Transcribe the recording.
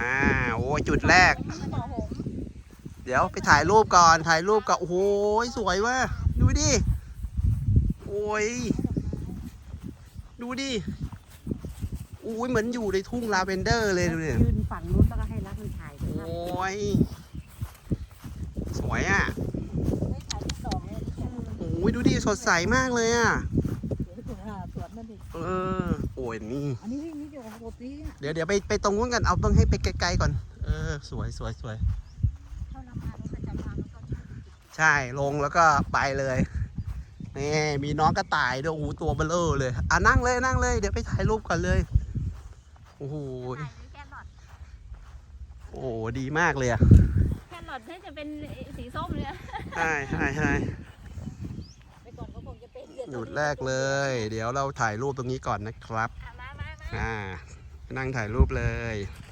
อ่าโอ้ยจุดแรกหมอหงเดี๋ยวไปถ่ายรูปก่อนถ่ายรูปก่อนโอ้โหสวยว่ะดูดิโอ้ยดูดิอุ้ยเหมือนอยู่ในทุ่งลาเวนเดอร์เลยดูดิยืนฝั่งนู้นแล้วก็ให้รักมันถ่ายโอ้ยสวยอะไม่ถ่ายที่สองเลยโอ้ยดูดิสดใสมากเลยอะสว นนั่นดิเออโอ้ยนี่ อันนี้นี่อยู่กับโรตีเดี๋ยวเดี๋ยวไปไปตรงนู้นกันเอาต้องให้ไปไกลๆก่อน เออ สวยสวยสวยเท่าน้ำมันประจำวันแล้วก็ใช่ลงแล้วก็ไปเลยนี่มีน้องกระต่ายด้วยโอ้โหตัวเบลอเลยอะนั่งเลยนั่งเลย เดี๋ยวไปถ่ายรูปก่อนเลยโอ้โหแครอทโอ้โหดีมากเลยอะแครอทนี่จะเป็นสีส้มเลยอะ ใช่ใช่ใช่ไปก่อนก็คง จะเป็นจุดแรกเลย เดี๋ยวเราถ่ายรูปตรงนี้ก่อนนะครับอะมามามาอ่า นั่งถ่ายรูปเลยม